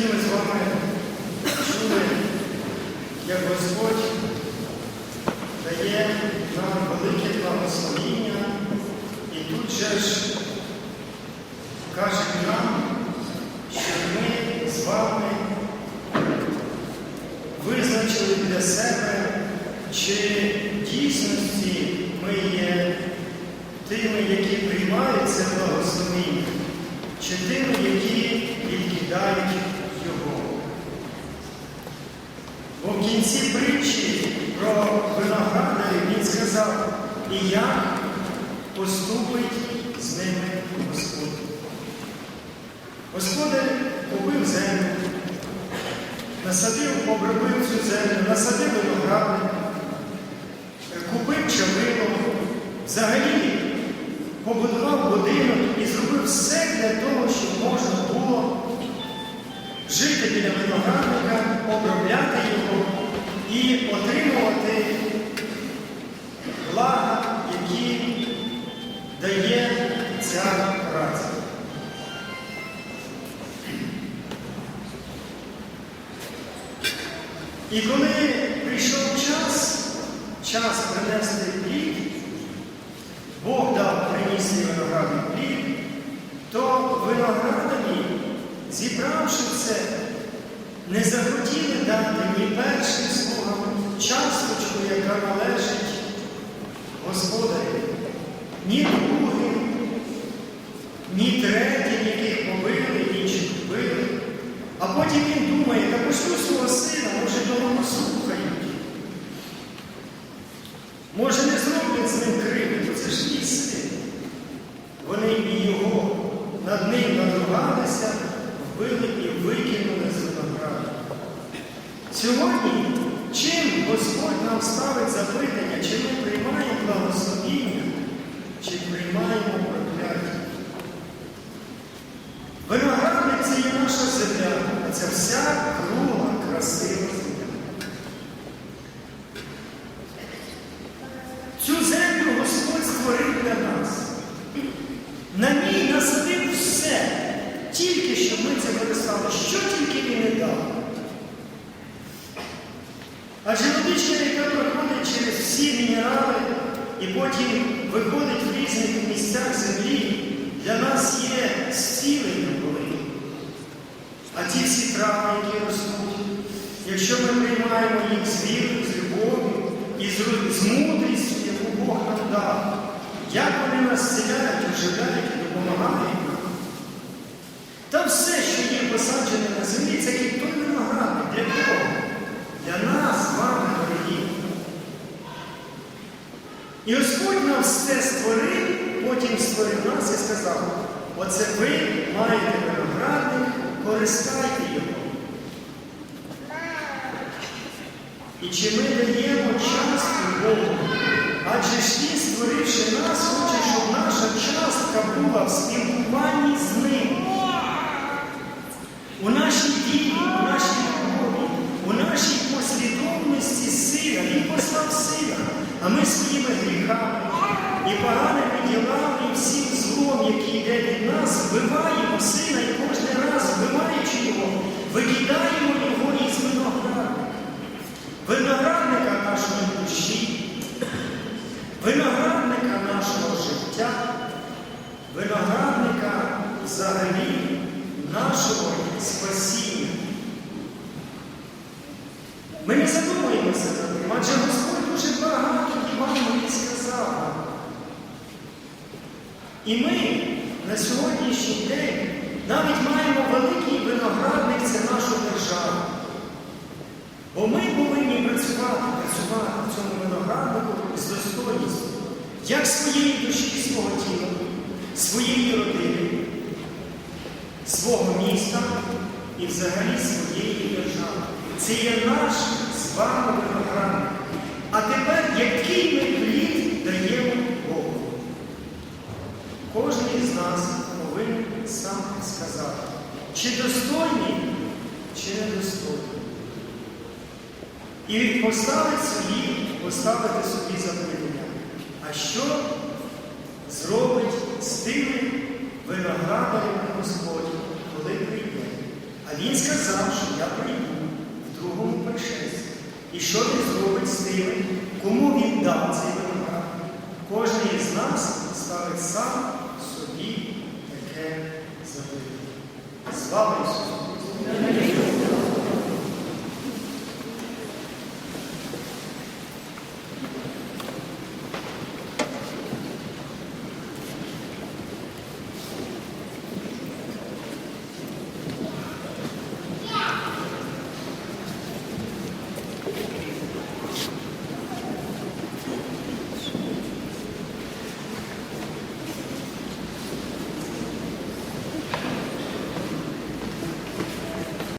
сьогодні ми з вами чули, як Господь дає нам велике благословіння, і тут же ж каже нам, що ми з вами визначили для себе, чи в дійсності ми є тими, які приймають це благословіння, чи тими, які відкидають його. Бо в кінці притчі про виноградарів він сказав, і як поступить з ними Господь. Господар купив землю, насадив, обробив цю землю, насадив виноградник, купив чавило, взагалі побудував будинок і зробив все для того, щоб можна жити біля виноградника, обробляти його і отримувати блага, які дає ця праця. І коли прийшов час, час принести плід, зібравши це, не захотіли дати ні першим слугам часточку, яка належить господарю, ні другим, ні третім, яких побили, інших вбили. А потім він думає, та пошлю свого сина, може його послухають. Може, не зроблять з ним кривди, бо це ж мій син. Вони і його над ним надругалися, вбили і викинули з винограду. Сьогодні, чим Господь нам ставить запитання, чи ми приймаємо благословіння, чи приймаємо прокляття? Виноградник це є наша земля, а це вся кругла, красива земля. Цю землю Господь створив для нас. На ній насадив все, тільки щоб ми це використали, що тільки він не дав. Адже водичка, яка проходить через всі мінерали і потім виходить в різних місцях землі, для нас є зціленням коли. А ті всі трави, які ростуть, якщо ми приймаємо їх з вірою, з любов'ю і з, мудрістю, яку Бог нам дав, як вони нас зціляють, оживляють і допомагають все, що є посаджене на землі, це як той виноградник. Для кого? Для нас, з вами, дорогі. І Господь нам все створив, потім створив нас і сказав, оце ви маєте виноградник, користайте його. І чи ми даємо частку Богу? Адже ж Він, створивши нас, хоче, щоб наша частка була в спілкуванні а ми своїми гріхами і поганими ділами, і всім злом, який йде від нас, вбиваємо сина і кожен раз, вбиваючи його, викидаємо його із виноградника. Виноградника нашої душі, виноградника нашого життя, виноградника взагалі нашого спасіння. Ми не задумуємося над тим, адже Господь дуже багато Євангелії сказав. нам. І ми на сьогоднішній день навіть маємо великий виноградник, це нашу державу. Бо ми повинні працювати, працювати в цьому винограднику з достойністю, як своєї душі, свого тіла, своєї родини, свого міста і взагалі своєї держави. Це є наш з вами виноградник. А тепер який ми плід даємо Богу? Кожен із нас повинен сам сказати, чи достойний, чи недостойний. І поставити собі, поставити собі запитання, а що зробить з тими виноградарями Господь, коли прийде? А Він сказав, що я прийду в другому пришесті. І що він зробить з тими, саме сам собі таке забив. Слава Ісусу!